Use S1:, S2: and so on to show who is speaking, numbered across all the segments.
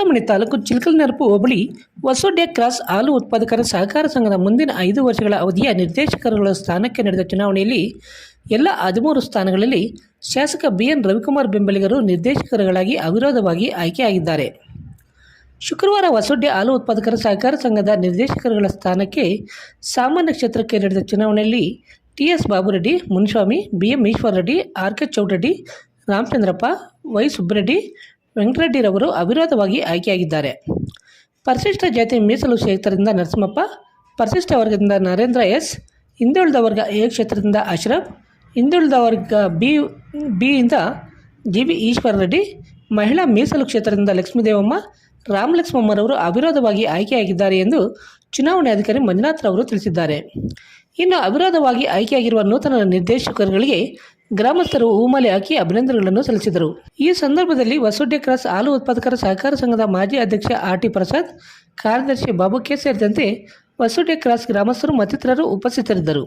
S1: Chintamani taluk Chilkalnerpu hobli Hosodya cross ಹಾಲು ಉತ್ಪಾದಕರ ಸಹಕಾರ ಸಂಘದ ಮುಂದಿನ ಐದು ವರ್ಷಗಳ ಅವಧಿಯ ನಿರ್ದೇಶಕರುಗಳ ಸ್ಥಾನಕ್ಕೆ ನಡೆದ ಚುನಾವಣೆಯಲ್ಲಿ ಎಲ್ಲ ಹದಿಮೂರು ಸ್ಥಾನಗಳಲ್ಲಿ ಶಾಸಕ ಬಿ ಎನ್ ರವಿಕುಮಾರ್ ಬೆಂಬಲಿಗರು ನಿರ್ದೇಶಕರುಗಳಾಗಿ ಅವಿರೋಧವಾಗಿ ಆಯ್ಕೆಯಾಗಿದ್ದಾರೆ. ಶುಕ್ರವಾರ ಹೊಸೊಡ್ಯ ಹಾಲು ಉತ್ಪಾದಕರ ಸಹಕಾರ ಸಂಘದ ನಿರ್ದೇಶಕರುಗಳ ಸ್ಥಾನಕ್ಕೆ ಸಾಮಾನ್ಯ ಕ್ಷೇತ್ರಕ್ಕೆ ನಡೆದ ಚುನಾವಣೆಯಲ್ಲಿ T S Babureddy, Muniswamy B M Eshwara Reddy, R K Chowdareddy, Ramachandrappa, Y Subbareddy ವೆಂಕಟರೆಡ್ಡಿರವರು ಅವಿರೋಧವಾಗಿ ಆಯ್ಕೆಯಾಗಿದ್ದಾರೆ. ಪರಿಶಿಷ್ಟ ಜಾತಿ ಮೀಸಲು ಕ್ಷೇತ್ರದಿಂದ ನರಸಿಂಹಪ್ಪ, ಪರಿಶಿಷ್ಟ ವರ್ಗದಿಂದ ನರೇಂದ್ರ ಎಸ್, ಹಿಂದುಳಿದ ವರ್ಗ ಎ ಕ್ಷೇತ್ರದಿಂದ ಅಶ್ರಫ್, ಹಿಂದುಳಿದ ವರ್ಗ ಬಿ, ಬಿಯಿಂದ ಜಿ ವಿ ಈಶ್ವರ ರೆಡ್ಡಿ ಮಹಿಳಾ ಮೀಸಲು ಕ್ಷೇತ್ರದಿಂದ ಲಕ್ಷ್ಮೀದೇವಮ್ಮ, ರಾಮಲಕ್ಷ್ಮಮ್ಮರವರು ಅವಿರೋಧವಾಗಿ ಆಯ್ಕೆಯಾಗಿದ್ದಾರೆ ಎಂದು ಚುನಾವಣೆ ಅಧಿಕಾರಿ ಮಂಜುನಾಥ್ ಅವರು ತಿಳಿಸಿದ್ದಾರೆ. ಇನ್ನು ಅವಿರೋಧವಾಗಿ ಆಯ್ಕೆಯಾಗಿರುವ ನೂತನ ನಿರ್ದೇಶಕರುಗಳಿಗೆ ಗ್ರಾಮಸ್ಥರು ಹೂಮಾಲೆ ಹಾಕಿ ಅಭಿನಂದನೆಗಳನ್ನು ಸಲ್ಲಿಸಿದರು. ಈ ಸಂದರ್ಭದಲ್ಲಿ ವಸುಡ್ಯ ಕ್ರಾಸ್ ಹಾಲು ಉತ್ಪಾದಕರ ಸಹಕಾರ ಸಂಘದ ಮಾಜಿ ಅಧ್ಯಕ್ಷ ಆರ್ ಟಿ ಪ್ರಸಾದ್, ಕಾರ್ಯದರ್ಶಿ ಬಾಬು ಕೆ ಸೇರಿದಂತೆ ವಸುಡ್ಯ ಕ್ರಾಸ್ ಗ್ರಾಮಸ್ಥರು ಮತ್ತಿತರರು ಉಪಸ್ಥಿತರಿದ್ದರು.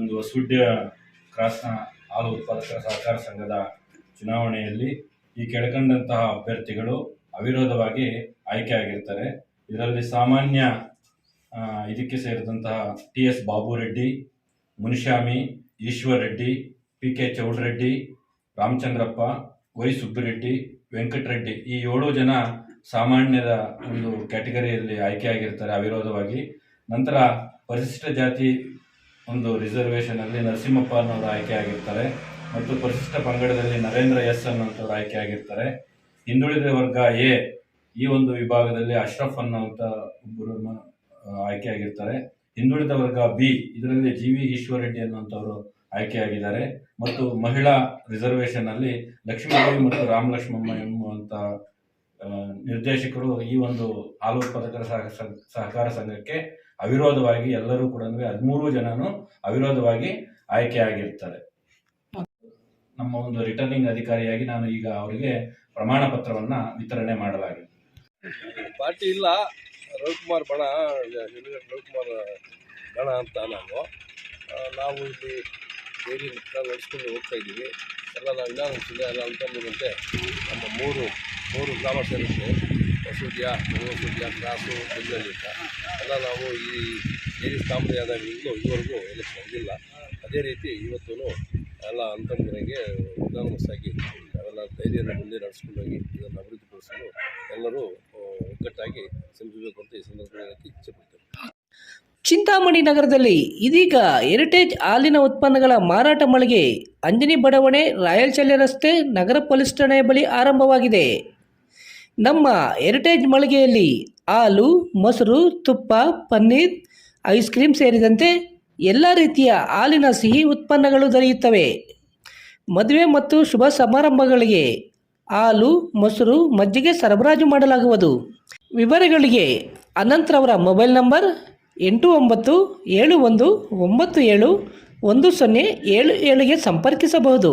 S2: ಒಂದು ಹೊಸುಡ್ಯ ಕ್ರಾಸ್ನ ಹಾಲು ಉತ್ಪಾದಕರ ಸಹಕಾರ ಸಂಘದ ಚುನಾವಣೆಯಲ್ಲಿ ಈ ಕೆಳಕಂಡಂತಹ ಅಭ್ಯರ್ಥಿಗಳು ಅವಿರೋಧವಾಗಿ ಆಯ್ಕೆಯಾಗಿರ್ತಾರೆ ಇದರಲ್ಲಿ ಸಾಮಾನ್ಯ ಇದಕ್ಕೆ ಸೇರಿದಂತಹ T S Babu Reddy Munishami Eshwar Reddy P K Chowdareddy, Ramachandrappa Y Subbireddy Venkatareddy ಈ ಏಳು ಜನ ಸಾಮಾನ್ಯದ ಒಂದು ಕ್ಯಾಟಗರಿಯಲ್ಲಿ ಆಯ್ಕೆಯಾಗಿರ್ತಾರೆ ಅವಿರೋಧವಾಗಿ. ನಂತರ ಪರಿಶಿಷ್ಟ ಜಾತಿ ಒಂದು ರಿಸರ್ವೇಷನಲ್ಲಿ ನರಸಿಂಹಪ್ಪ ಅನ್ನೋರು ಆಯ್ಕೆಯಾಗಿರ್ತಾರೆ ಮತ್ತು ಪರಿಶಿಷ್ಟ ಪಂಗಡದಲ್ಲಿ ನರೇಂದ್ರ ಎಸ್ ಅನ್ನೋಂಥವ್ರು ಆಯ್ಕೆಯಾಗಿರ್ತಾರೆ. ಹಿಂದುಳಿದ ವರ್ಗ ಎ ಈ ಒಂದು ವಿಭಾಗದಲ್ಲಿ ಅಶ್ರಫ್ ಅನ್ನುವಂಥ ಒಬ್ಬರು ಆಯ್ಕೆ ಆಗಿರ್ತಾರೆ. ಹಿಂದುಳಿದ ವರ್ಗ ಬಿ ಇದರಲ್ಲಿ ಜಿ ವಿ ಈಶ್ವರ್ ರೆಡ್ಡಿ ಆಯ್ಕೆ ಆಯ್ಕೆಯಾಗಿದ್ದಾರೆ ಮತ್ತು ಮಹಿಳಾ ರಿಸರ್ವೇಷನ್ ಅಲ್ಲಿ ಲಕ್ಷ್ಮೀದೇವಿ ಮತ್ತು ರಾಮಲಕ್ಷ್ಮಮ್ಮ ಲಕ್ಷ್ಮಮ್ಮ ಆ, ನಿರ್ದೇಶಕರು ಈ ಒಂದು ಹಾಲು ಉತ್ಪಾದಕರ ಸಹ- ಸಹ- ಸಹಕಾರ ಸಂಘಕ್ಕೆ ಅವಿರೋಧವಾಗಿ ಎಲ್ಲರೂ ಕೂಡ ಹದಿಮೂರು ಜನನು ಅವಿರೋಧವಾಗಿ ಆಯ್ಕೆಯಾಗಿರ್ತಾರೆ ನಮ್ಮ ಒಂದು ರಿಟರ್ನಿಂಗ್ ಅಧಿಕಾರಿಯಾಗಿ ನಾನು ಈಗ ಅವರಿಗೆ ಪ್ರಮಾಣ ಪತ್ರವನ್ನ ವಿತರಣೆ ಮಾಡಲಾಗಿದೆ.
S3: ಪಾರ್ಟಿ ಇಲ್ಲ. ರವಿಕುಮಾರ್ ಬಣ ರವಿಕುಮಾರ್ ಬಣ ಅಂತ ನಾವು. ನಾವು ಇಲ್ಲಿ ಡೈಲಿ ನಡೆಸ್ಕೊಂಡು ಹೋಗ್ತಾ ಇದ್ದೀವಿ. ಎಲ್ಲ ನಾವು ವಿಧಾನಸಭೆ ಎಲ್ಲ ಅಂತಂದ್ರೆ ನಮ್ಮ ಮೂರು ಮೂರು ಗ್ರಾಮ ಸೇರಿಸಿ ಹೊಸೂದ್ಯ ಹೊಸೂದ್ಯ ಕ್ರಾಸು ಬೆಂಗಳೂರು ಅಂತ. ಎಲ್ಲ ನಾವು ಈ ಡೈಲಿ ಸ್ಥಾಪನೆ ಆದಾಗಿಂದಲೂ ಇದುವರೆಗೂ ಎಲೆಕ್ಷನ್ ಆಗಿಲ್ಲ. ಅದೇ ರೀತಿ ಇವತ್ತು ಎಲ್ಲ ಅಂತಂದ್ರೆ ಉದಾಹರಣೆ ಸಾಗಿ ಅವೆಲ್ಲ ಧೈರ್ಯನ ಮುಂದೆ ನಡೆಸ್ಕೊಂಡೋಗಿ ಇದನ್ನು ಅಭಿವೃದ್ಧಿಪಡಿಸಲು ಎಲ್ಲರೂ ಒಗ್ಗಟ್ಟಾಗಿ ಅಂತ ಈ ಸಂದರ್ಭದಲ್ಲಿ
S1: ಚಿಂತಾಮಣಿ ನಗರದಲ್ಲಿ ಇದೀಗ ಹೆರಿಟೇಜ್ ಹಾಲಿನ ಉತ್ಪನ್ನಗಳ ಮಾರಾಟ ಮಳಿಗೆ ಅಂಜನಿ ಬಡಾವಣೆ ರಾಯಲ್ಚಲ್ಯ ರಸ್ತೆ, ನಗರ ಪೊಲೀಸ್ ಠಾಣೆಯ ಬಳಿ ಆರಂಭವಾಗಿದೆ. ನಮ್ಮ ಹೆರಿಟೇಜ್ ಮಳಿಗೆಯಲ್ಲಿ ಹಾಲು, ಮೊಸರು, ತುಪ್ಪ, ಪನ್ನೀರ್ ಐಸ್ ಕ್ರೀಮ್ ಸೇರಿದಂತೆ ಎಲ್ಲ ರೀತಿಯ ಹಾಲಿನ ಸಿಹಿ ಉತ್ಪನ್ನಗಳು ದೊರೆಯುತ್ತವೆ. ಮದುವೆ ಮತ್ತು ಶುಭ ಸಮಾರಂಭಗಳಿಗೆ ಹಾಲು, ಮೊಸರು, ಮಜ್ಜಿಗೆ ಸರಬರಾಜು ಮಾಡಲಾಗುವುದು. ವಿವರಗಳಿಗೆ ಅನಂತ್ರವರ ಮೊಬೈಲ್ ನಂಬರ್ ಎಂಟು ಒಂಬತ್ತು ಏಳು ಒಂದು ಒಂಬತ್ತು ಏಳು ಒಂದು ಸೊನ್ನೆ ಏಳು ಏಳಿಗೆ ಸಂಪರ್ಕಿಸಬಹುದು.